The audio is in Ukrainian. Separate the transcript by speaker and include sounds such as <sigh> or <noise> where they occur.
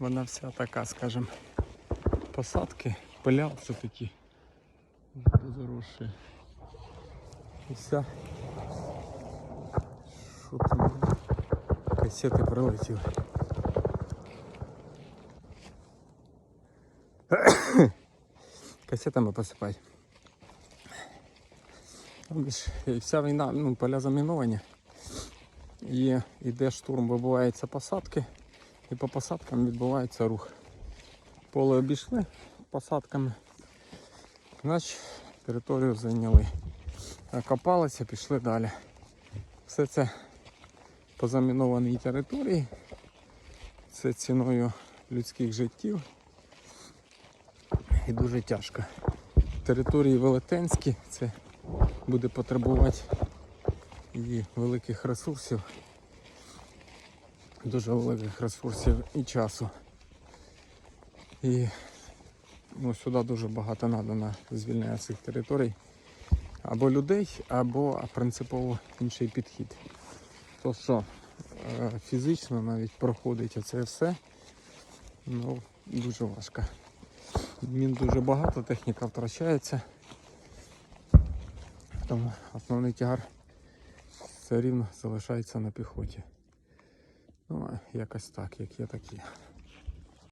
Speaker 1: вона вся така, скажімо, посадки, поля все такі заросші. І вся. Що там? Касети прилетіли. <coughs> Касетами посипати. Там ж і Вся війна, ну, поля заміновані. І йде штурм, вибиваються посадки, І по посадкам відбувається рух. Поле обійшли посадками, значить територію зайняли. Копалися, пішли далі. Все це по замінованій території. Це ціною людських життів. І дуже тяжко. Території велетенські, це буде потребувати і великих ресурсів, дуже великих ресурсів і часу. І ну, сюди дуже багато надано звільнення цих територій. Або людей, або принципово інший підхід. То що е, фізично навіть проходить оце все, ну, дуже важко. Мін дуже багато, техніка втрачається. Тому основний тягар все рівно залишається на піхоті. Ну, якось так, як є, так є.